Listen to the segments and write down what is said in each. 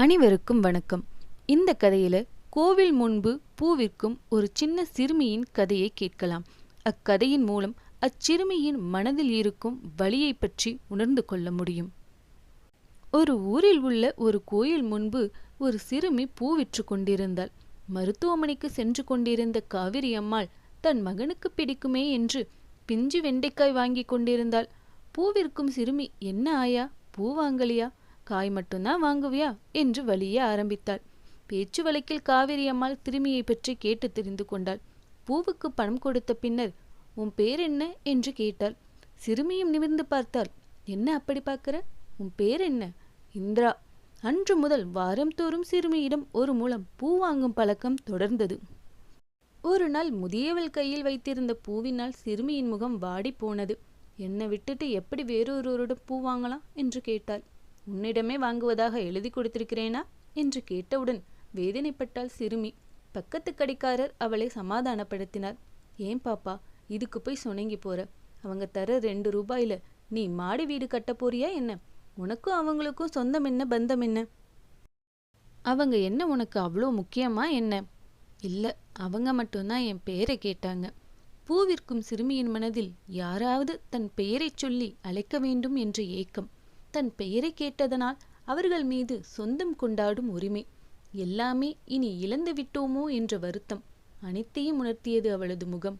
அனைவருக்கும் வணக்கம். இந்த கதையில கோவில் முன்பு பூவிற்கும் ஒரு சின்ன சிறுமியின் கதையை கேட்கலாம். அக்கதையின் மூலம் அச்சிறுமியின் மனதில் இருக்கும் வழியை பற்றி உணர்ந்து கொள்ள முடியும். ஒரு ஊரில் உள்ள ஒரு கோயில் முன்பு ஒரு சிறுமி பூ விற்று கொண்டிருந்தாள். மருத்துவமனைக்கு சென்று கொண்டிருந்த காவிரி அம்மாள் தன் மகனுக்கு பிடிக்குமே என்று பிஞ்சு வெண்டைக்காய் வாங்கி கொண்டிருந்தாள். பூ விற்கும் சிறுமி என்ன ஆயா? பூ வாங்கலியா? காய் மட்டும்தான் வாங்குவியா? என்று வலிய ஆரம்பித்தாள். பேச்சு வழக்கில் காவிரி அம்மாள் திரும்பியை பற்றி கேட்டு தெரிந்து கொண்டாள். பூவுக்கு பணம் கொடுத்த பின்னர் உன் பேர் என்ன? என்று கேட்டாள். சிறுமியும் நிமிர்ந்து பார்த்தாள். என்ன அப்படி பார்க்கிற? உன் பேர் என்ன? இந்திரா. அன்று முதல் வாரம்தோறும் சிறுமியிடம் ஒரு மூலம் பூ வாங்கும் பழக்கம் தொடர்ந்தது. ஒரு நாள் முதியவள் கையில் வைத்திருந்த பூவினால் சிறுமியின் முகம் வாடி போனது. என்னை விட்டுட்டு எப்படி வேறொருவரோட பூ வாங்கலாம்? என்று கேட்டாள். உன்னிடமே வாங்குவதாக எழுதி கொடுத்திருக்கிறேனா? என்று கேட்டவுடன் வேதனைப்பட்டால் சிறுமி. பக்கத்து கடைக்காரர் அவளை சமாதானப்படுத்தினார். ஏன் பாப்பா இதுக்கு போய் சுணங்கி போற? அவங்க தர ரெண்டு ரூபாயில நீ மாடி வீடு கட்ட போறியா என்ன? உனக்கும் அவங்களுக்கும் சொந்தம் என்ன பந்தம் என்ன? அவங்க என்ன உனக்கு அவ்வளோ முக்கியமா என்ன? இல்ல அவங்க மட்டும்தான் என் பெயரை கேட்டாங்க. பூவிற்கும் சிறுமியின் மனதில் யாராவது தன் பெயரைச் சொல்லி அழைக்க வேண்டும் என்ற ஏக்கம். தன் பெயரை கேட்டதனால் அவர்கள் மீது சொந்தம் கொண்டாடும் உரிமை எல்லாமே இனி இழந்து விட்டோமோ என்ற வருத்தம் அனைத்தையும் உணர்த்தியது அவளது முகம்.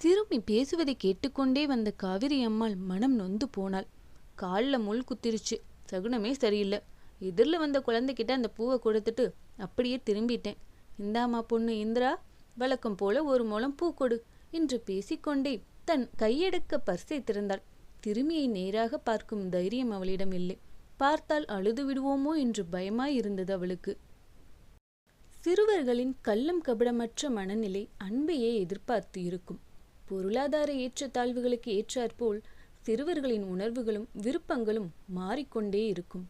சிறுமி பேசுவதை கேட்டுக்கொண்டே வந்த காவிரி அம்மாள் மனம் நொந்து போனாள். காலில் முள் குத்திருச்சு. சகுனமே சரியில்லை. எதிரில் வந்த குழந்தைகிட்ட அந்த பூவை கொடுத்துட்டு அப்படியே திரும்பிட்டேன். இந்தாமா பொண்ணு இந்திரா வழக்கம் போல ஒரு மூலம் பூ கொடு என்று பேசிக்கொண்டே தன் கையெடுக்க பர்சை திறந்தாள். திரும்பியை நேராக பார்க்கும் தைரியம் அவளிடம் இல்லை. பார்த்தால் அழுது விடுவோமோ என்று பயமாய் இருந்தது அவளுக்கு. சிறுவர்களின் கள்ளம் கபடமற்ற மனநிலை அன்பையே எதிர்பார்த்து இருக்கும். பொருளாதார ஏற்றத்தாழ்வுகளுக்கு ஏற்றாற்போல் சிறுவர்களின் உணர்வுகளும் விருப்பங்களும் மாறிக்கொண்டே இருக்கும்.